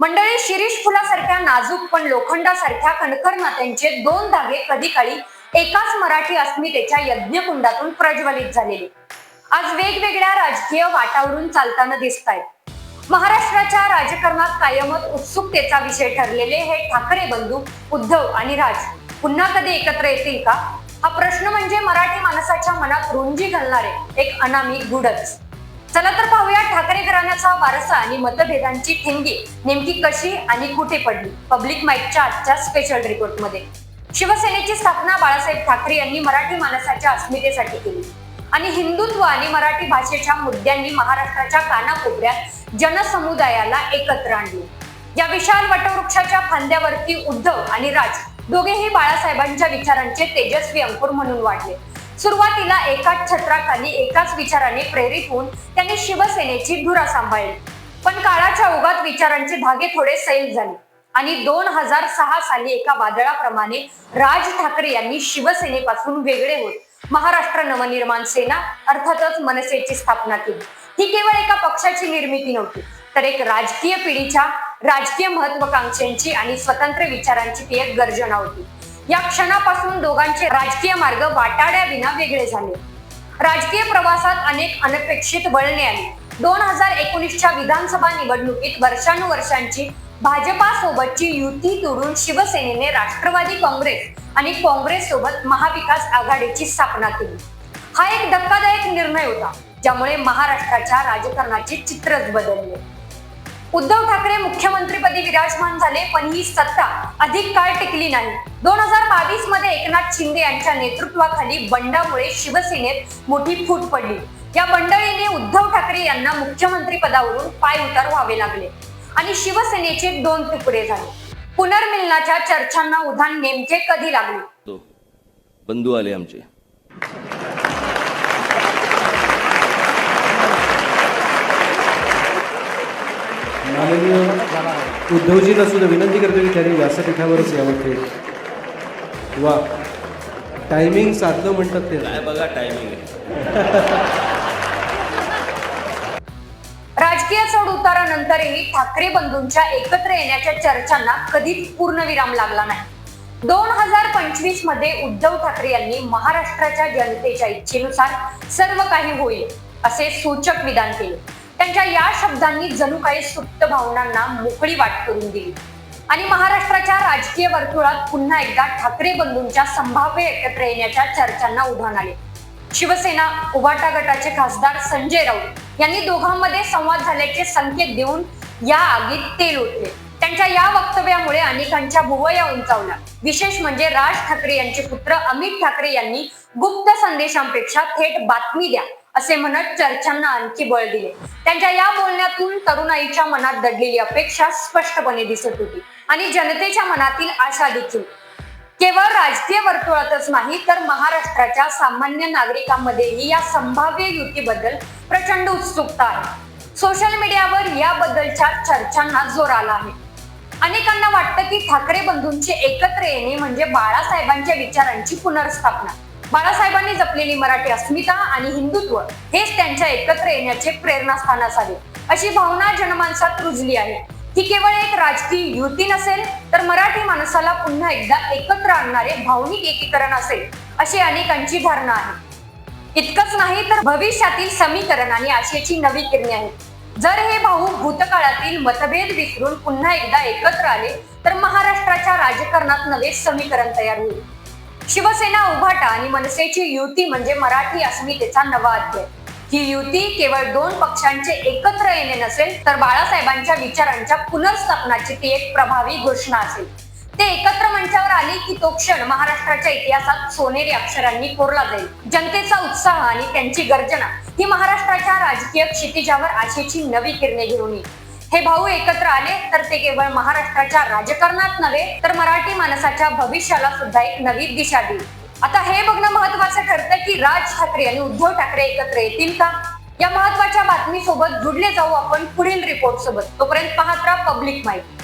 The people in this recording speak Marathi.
मंडळी शिरीष फुलासारख्या नाजूक पण लोखंडासारख्या खणखर नात्यांचे दोन धागे कधी काळी एकाच मराठी अस्मितेच्या यज्ञकुंडातून प्रज्वलित झालेले. आज वेगवेगळ्या राजकीय वाटावरून चालताना दिसत आहेत महाराष्ट्राच्या राजकारणात कायमच उत्सुकतेचा विषय ठरलेले हे ठाकरे बंधू उद्धव आणि राज पुन्हा कधी एकत्र येतील का? हा प्रश्न म्हणजे मराठी माणसाच्या मनात रुंजी घालणारे एक अनामी गुढच. चला तर पाहूया ठाकरे वारसा आणि मतभेदांची ठिणगी नेमकी कशी आणि कुठे पडली? पब्लिक माईकच्या आजच्या स्पेशल रिपोर्टमध्ये. शिवसेनेची स्थापना बाळासाहेब ठाकरे यांनी मराठी माणसाच्या अस्मितेसाठी केली. आणि हिंदुत्व आणि मराठी भाषेच्या मुद्द्यांनी महाराष्ट्राच्या कानाकोपऱ्यात जनसमुदायाला एकत्र आणले. या विशाल वटवृक्षाच्या फांद्यावरती उद्धव आणि राज दोघेही बाळासाहेबांच्या विचारांचे तेजस्वी अंकुर म्हणून वाढले. सुरुवातीला एकाच छत्राखाली एकाच विचाराने प्रेरित होऊन त्यांनी शिवसेनेची धुरा सांभाळली. पण काळाच्या ओघात विचारांचे धागे थोडे सैल झाले आणि दोन हजार सहा साली एका वादळाप्रमाणे राज ठाकरे यांनी शिवसेनेपासून वेगळे होत महाराष्ट्र नवनिर्माण सेना अर्थातच मनसेची स्थापना केली. ही केवळ एका पक्षाची निर्मिती नव्हती तर एक राजकीय पिढीच्या राजकीय महत्वाकांक्षांची आणि स्वतंत्र विचारांची ती एक गर्जना होती. या क्षणापासून दोघांचे राजकीय मार्ग वाटाड्या विना वेगळे झाले. राजकीय प्रवासात अनेक अनपेक्षित वळणे आली. दोन हजार एकोणीसच्या विधानसभा निवडणुकीत वर्षानुवर्षांची भाजपा सोबतची युती तोडून शिवसेनेने राष्ट्रवादी काँग्रेस आणि काँग्रेस सोबत महाविकास आघाडीची स्थापना केली. हा एक धक्कादायक निर्णय होता ज्यामुळे महाराष्ट्राच्या राजकारणाचे चित्रच बदलले. उद्धव ठाकरे मुख्यमंत्रीपदी विराजमान झाले पण ही सत्ता अधिक काळ टिकली नाही. दोन हजार बावीसमध्ये एकनाथ शिंदे यांच्या नेतृत्वाखाली बंडामुळे शिवसेनेत मोठी फूट पडली. या बंडळीने उद्धव ठाकरे यांना मुख्यमंत्री पदावरून पाय उतार व्हावे लागले आणि शिवसेनेचे दोन तुकडे झाले. पुनर्मिलनाच्या चर्चांना उधाण नेमके कधी लागले? बंधू आले आमचे. माननीय उद्धवजींना सुद्धा विनंती करतो की त्यांनी व्यासपीठावरच यावं थेट वा. टायमिंग साधलं म्हणतात ते. काय बघा टायमिंग राजकीय चढ उतारानंतरही ठाकरे बंधूंच्या एकत्र येण्याच्या चर्चांना कधीच पूर्णविराम लागला नाही. दोन हजार पंचवीसमध्ये उद्धव ठाकरे यांनी महाराष्ट्राच्या जनतेच्या इच्छेनुसार सर्व काही होईल असे सूचक विधान केले. त्यांच्या या शब्दांनी जणू काही सुप्त भावनांना मोकळी वाट करून दिली. आणि महाराष्ट्राच्या राजकीय वर्तुळात पुन्हा एकदा ठाकरे बंधूंच्या संभाव्य एकत्र येण्याच्या चर्चांना उधाण आले. शिवसेना उभाटा गटाचे खासदार संजय राऊत यांनी दोघांमध्ये संवाद झाल्याचे संकेत देऊन या आगीत तेल ओतले. त्यांच्या या वक्तव्यामुळे अनेकांच्या भुवया उंचावल्या. विशेष म्हणजे राज ठाकरे यांचे पुत्र अमित ठाकरे यांनी गुप्त संदेशांपेक्षा थेट बातमी द्या. असे म्हणत चर्चांना आणखी बळ दिले. त्यांच्या या बोलण्यातून तरुणाईच्या मनात दडलेली अपेक्षा स्पष्टपणे दिसत होती. आणि जनतेच्या मनातील आशा देखील. केवळ राजकीय वर्तुळातच नाही तर महाराष्ट्राच्या सामान्य नागरिकांमध्येही या संभाव्य युतीबद्दल प्रचंड उत्सुकता आहे. सोशल मीडियावर याबद्दलच्या चर्चांना जोर आला आहे. अनेकांना वाटतं की ठाकरे बंधूंचे एकत्र येणे म्हणजे बाळासाहेबांच्या विचारांची पुनर्स्थापना. बाळासाहेबांनी जपलेली मराठी अस्मिता आणि हिंदुत्व हेच त्यांच्या एकत्र येण्याचे प्रेरणास्थान असावे अशी भावना जनमानसात रुजली आहे. ही केवळ एक राजकीय युती नसेल तर मराठी माणसाला पुन्हा एकदा एकत्र आणणारे भावनिक एकीकरण असेल अशी अनेकांची धारणा आहे. इतकंच नाही तर भविष्यातील समीकरण आणि आशेची नवी किरणे आहेत. जर हे भाऊ भूतकाळातील मतभेद विसरून पुन्हा एकदा एकत्र आले तर महाराष्ट्राच्या राजकारणात नवे समीकरण तयार होईल. शिवसेना उभाटा आणि मनसेची युती म्हणजे मराठी अस्मितेचा नवा अध्याय. ही युती केवळ दोन पक्षांचे एकत्र येणे नसेल तर बाळासाहेबांच्या विचारांच्या पुनर्स्थापनाची ती एक प्रभावी घोषणा असेल. ते एकत्र मंचावर आले की तो क्षण महाराष्ट्राच्या इतिहासात सोनेरी अक्षरांनी कोरला जाईल. जनतेचा उत्साह आणि त्यांची गर्जना ही महाराष्ट्राच्या राजकीय क्षितिजावर आशेची नवी किरणे घेऊन येईल. हे भाऊ एकत्र आले तर ते केवळ महाराष्ट्राच्या राजकारणात नव्हे तर मराठी माणसाच्या भविष्याला सुद्धा एक नवी दिशा देईल. आता हे बघणं महत्वाचं ठरतं की राज ठाकरे आणि उद्धव ठाकरे एकत्र येतील का? या महत्त्वाच्या बातमीसोबत जुडले जाऊ आपण पुढील रिपोर्ट सोबत. तोपर्यंत पाहत राहा पब्लिक माहिती